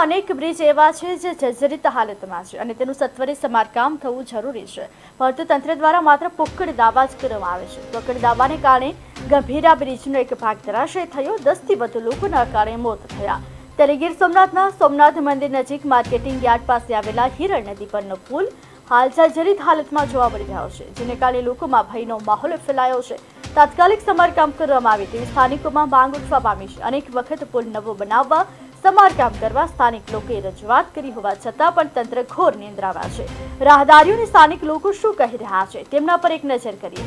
અનેક બ્રિજ એવા છે જે જર્જરિત હાલતમાં છે અને તેનું સત્વરે સમારકામ થવું જરૂરી છે. પરંતુ તંત્ર દ્વારા માત્ર પોકળ દાવા જ કરવામાં આવે છે. પોકળ દાવાને કારણે ગંભીરા બ્રિજનો એક ભાગ ધરાશય થયો. દસથી વધુ લોકોના કારણે મોત થયા. ત્યારે ગીર સોમનાથના સોમનાથ મંદિર નજીક માર્કેટિંગ યાર્ડ પાસે આવેલા હિરણ નદી પરનો પુલ હાલ જર્જરિત હાલતમાં જોવા મળી રહ્યો છે, જેને કારણે લોકોમાં ભયનો માહોલ ફેલાયો છે. તાત્કાલિક સમારકામ કરવામાં આવે તેવી સ્થાનિકોમાં માંગ ઉઠવા પામી છે. અનેક વખત પુલ નવો બનાવવા સમારકામ કરવા સ્થાનિક લોકોએ રજૂઆત કરી હોવા છતાં પણ તંત્ર ઘોર નિંદ્રામાં છે. રાહદારીઓને સ્થાનિક લોકો શું કહી રહ્યા છે તેમના પર એક નજર કરીએ.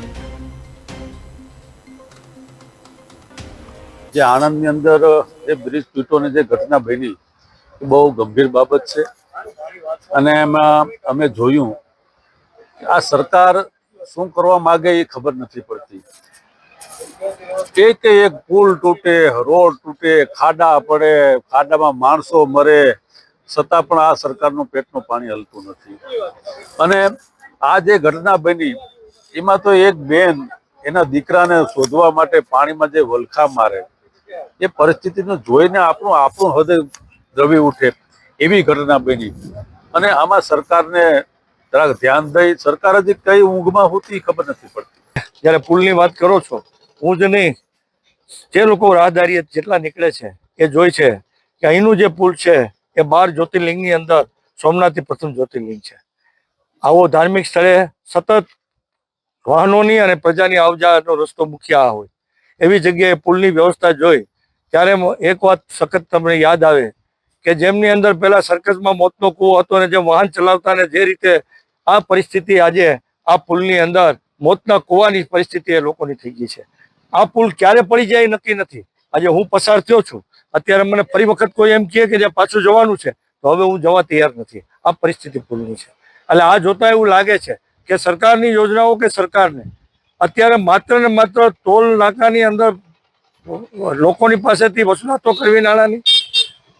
જે આણંદની અંદર એ બ્રિજ તૂટોની જે ઘટના બની એ બહુ ગંભીર બાબત છે. અને એમાં અમે જોયું, આ સરકાર શું કરવા માગે એ ખબર નથી પડતી. એક એક પુલ તૂટે, રોડ તૂટે, ખાડા પડે, ખાડામાં માણસો મરે, છતાં પણ આ સરકારનું પેટનું પાણી હલતું નથી. અને આ જે ઘટના બની, એમાં તો એક બેન એના દીકરાને શોધવા માટે પાણીમાં જે વલખા મારે, એ પરિસ્થિતિને જોઈને આપણું આપણું હૃદય દ્રવી ઉઠે એવી ઘટના બની. અને આમાં સરકારને જરાક ધ્યાન દઈ, સરકાર હજી કઈ ઊંઘમાં હોતી ખબર નથી પડતી. જ્યારે પુલની વાત કરો છો હું જ નહીં જે લોકો રાહદારી જેટલા નીકળે છે, એ જોઈ છે કે અહીંનું જે પુલ છે, એ બાર જ્યોતિર્લિંગની અંદર સોમનાથથી પ્રથમ જ્યોતિર્લિંગ છે. આવો ધાર્મિક સ્થળે સતત વાહનોની અને પ્રજાની આવજાનો રસ્તો મુખ્ય હોય. એવી જગ્યાએ પુલની વ્યવસ્થા જોઈ, ત્યારે એક વાત સખત તમને યાદ આવે કે જેમની અંદર પહેલા સર્કસમાં મોતનો કૂવો હતો અને જે વાહન ચલાવતા જે રીતે આ પરિસ્થિતિ આજે આ પુલની અંદર મોતના કૂવાની પરિસ્થિતિ એ લોકોની થઈ ગઈ છે. આ પુલ ક્યારે પડી જાય નક્કી નથી. આજે હું પસાર થયો છું. અત્યારે મને ફરી વખત કોઈ એમ કહે કે જે પાછું જવાનું છે, તો હવે હું જવા તૈયાર નથી. આ પરિસ્થિતિ પુલની છે. એટલે આ જોતા એવું લાગે છે કે સરકારની યોજનાઓ કે સરકારને? અત્યારે માત્ર ને માત્ર ટોલ નાકાની અંદર લોકોની પાસેથી વસૂલાતો કરવી નાણાંની?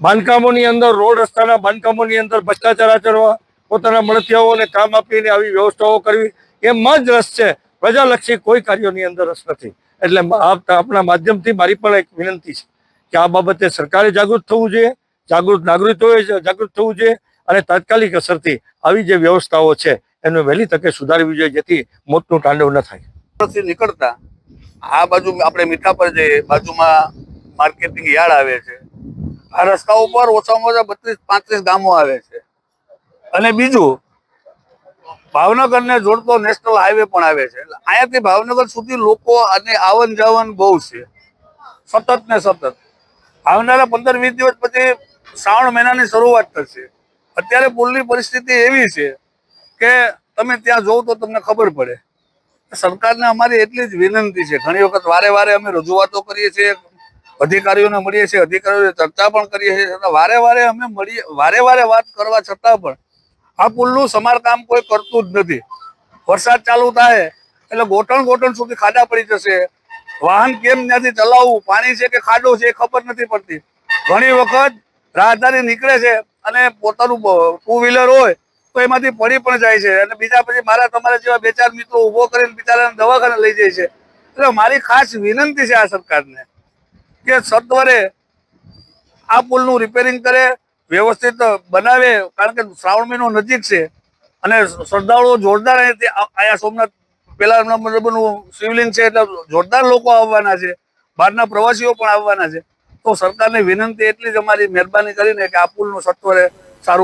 બાંધકામોની અંદર, રોડ રસ્તાના બાંધકામોની અંદર ભ્રષ્ટાચાર આચરવા, પોતાના મળતિયાઓને કામ આપીને આવી વ્યવસ્થાઓ કરવી, એમાં જ રસ છે પ્રજાલક્ષી કોઈ કાર્યોની અંદર રસ નથી. એટલે આપ- આપણા માધ્યમથી મારી પણ એક વિનંતી છે કે આ બાબતે સરકારે જાગૃત થવું જોઈએ, જાગૃત નાગરિકોએ જાગૃત થવું જોઈએ અને તાત્કાલિક અસરથી આવી જે વ્યવસ્થાઓ છે એને વહેલી તકે સુધારવી જોઈએ જેથી મોતનું તાંડવ ન થાય. નીકળતા આ બાજુ આપણે મીઠાપર જે બાજુમાં માર્કેટિંગ યાર્ડ આવે છે, આ રસ્તા ઉપર ઓછામાં ઓછા બત્રીસ પાંત્રીસ ગામો આવે છે. અને બીજું ભાવનગરને જોડતો નેશનલ હાઈવે પણ આવે છે. અહીંયાથી ભાવનગર સુધી લોકો અને આવન જાવન બહુ છે. સતત ને સતત. આવનારા પંદર, વીસ દિવસ પછી શ્રાવણ મહિનાની શરૂઆત થશે. અત્યારે પુલની પરિસ્થિતિ એવી છે કે તમે ત્યાં જોવ તો તમને ખબર પડે. સરકારને અમારી એટલી જ વિનંતી છે. ઘણી વખત વારે વારે અમે રજૂઆતો કરીએ છીએ, અધિકારીઓને મળીએ છીએ અધિકારીઓને ચર્ચા પણ કરીએ છીએ. છતાં વારે વારે અમે મળીએ, વારે વારે વાત કરવા છતાં પણ આ પુલનું સમારકામ કોઈ કરતું જ નથી. વરસાદ ચાલુ થાય, એટલે ગોટણ ગોટણ સુધી ખાડા પડી જશે. વાહન કેમ ત્યાંથી ચલાવવું? પાણી છે કે ખાડો છે એ ખબર નથી પડતી. ઘણી વખત રાહદારી નીકળે છે અને પોતાનું ટુ વ્હીલર હોય તો એમાંથી પડી પણ જાય છે. અને બીજા પછી મારા તમારા જેવા બે ચાર મિત્રો ઊભો કરીને બિચારાને દવાખાને લઈ જાય છે. એટલે મારી ખાસ વિનંતી છે આ સરકારને કે સત્વરે આ પુલનું રિપેરિંગ કરે વ્યવસ્થિત બનાવે, કારણ કે શ્રાવણ મહિનો નજીક છે. અને શ્રદ્ધાળુઓ જોરદાર અહીંયાથી આ- અહીંયા સોમનાથ, પેલા નંબરનું શિવલિંગ છે એટલે જોરદાર લોકો આવવાના છે. બહારના પ્રવાસીઓ પણ આવવાના છે. તો સરકારને વિનંતી એટલી જ અમારી મહેરબાની કરીને કે આ પુલનું સત્વરે સારું